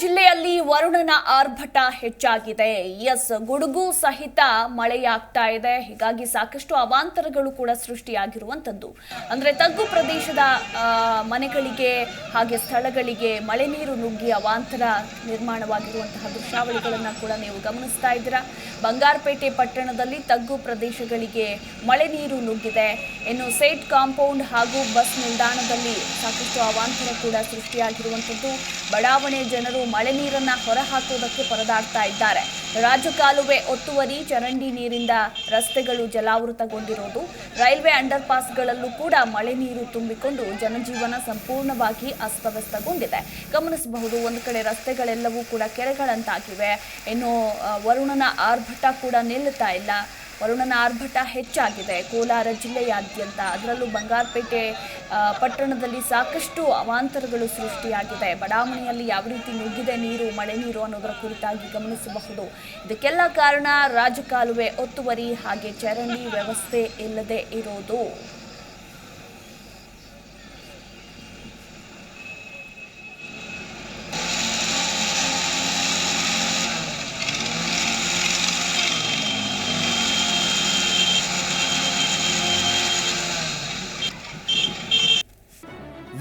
ಜಿಲ್ಲೆಯಲ್ಲಿ ವರುಣನ ಆರ್ಭಟ ಹೆಚ್ಚಾಗಿದೆ. ಎಸ್ ಗುಡುಗು ಸಹಿತ ಮಳೆಯಾಗ್ತಾ ಇದೆ. ಹೀಗಾಗಿ ಸಾಕಷ್ಟು ಅವಾಂತರಗಳು ಕೂಡ ಸೃಷ್ಟಿಯಾಗಿರುವಂಥದ್ದು. ಅಂದ್ರೆ ತಗ್ಗು ಪ್ರದೇಶದ ಮನೆಗಳಿಗೆ ಹಾಗೆ ಸ್ಥಳಗಳಿಗೆ ಮಳೆ ನೀರು ನುಗ್ಗಿ ಅವಾಂತರ ನಿರ್ಮಾಣವಾಗಿರುವಂತಹ ದೃಶ್ಯಾವಳಿಗಳನ್ನು ಕೂಡ ನೀವು ಗಮನಿಸ್ತಾ ಇದ್ದೀರಾ. ಬಂಗಾರಪೇಟೆ ಪಟ್ಟಣದಲ್ಲಿ ತಗ್ಗು ಪ್ರದೇಶಗಳಿಗೆ ಮಳೆ ನೀರು ನುಗ್ಗಿದೆ. ಇನ್ನು ಸೇಟ್ ಕಾಂಪೌಂಡ್ ಹಾಗೂ ಬಸ್ ನಿಲ್ದಾಣದಲ್ಲಿ ಸಾಕಷ್ಟು ಅವಾಂತರ ಕೂಡ ಸೃಷ್ಟಿಯಾಗಿರುವಂಥದ್ದು. ಬಡಾವಣೆ ಜನರು ಮಳೆ ನೀರನ್ನು ಹೊರಹಾಕುವುದಕ್ಕೆ ಪರದಾಡ್ತಾ ಇದ್ದಾರೆ. ರಾಜಕಾಲುವೆ ಒತ್ತುವರಿ, ಚರಂಡಿ ನೀರಿಂದ ರಸ್ತೆಗಳು ಜಲಾವೃತಗೊಂಡಿರುವುದು. ರೈಲ್ವೆ ಅಂಡರ್ ಪಾಸ್ಗಳಲ್ಲೂ ಕೂಡ ಮಳೆ ನೀರು ತುಂಬಿಕೊಂಡು ಜನಜೀವನ ಸಂಪೂರ್ಣವಾಗಿ ಅಸ್ತವ್ಯಸ್ತಗೊಂಡಿದೆ. ಗಮನಿಸಬಹುದು, ಒಂದು ಕಡೆ ರಸ್ತೆಗಳೆಲ್ಲವೂ ಕೂಡ ಕೆರೆಗಳಂತಾಗಿವೆ. ಇನ್ನು ವರುಣನ ಆರ್ಭಟ ಕೂಡ ನಿಲ್ಲುತ್ತಾ ಇಲ್ಲ. ವರುಣನ ಆರ್ಭಟ ಹೆಚ್ಚಾಗಿದೆ. ಕೋಲಾರ ಜಿಲ್ಲೆಯಾದ್ಯಂತ ಅದರಲ್ಲೂ ಬಂಗಾರಪೇಟೆ ಪಟ್ಟಣದಲ್ಲಿ ಸಾಕಷ್ಟು ಅವಾಂತರಗಳು ಸೃಷ್ಟಿಯಾಗಿದೆ. ಬಡಾವಣೆಯಲ್ಲಿ ಯಾವ ರೀತಿ ನುಗ್ಗಿದೆ ನೀರು, ಮಳೆ ನೀರು ಅನ್ನೋದರ ಕುರಿತಾಗಿ ಗಮನಿಸಬಹುದು. ಇದಕ್ಕೆಲ್ಲ ಕಾರಣ ರಾಜಕಾಲುವೆ ಒತ್ತುವರಿ, ಹಾಗೆ ಚರಂಡಿ ವ್ಯವಸ್ಥೆ ಇಲ್ಲದೆ ಇರೋದು.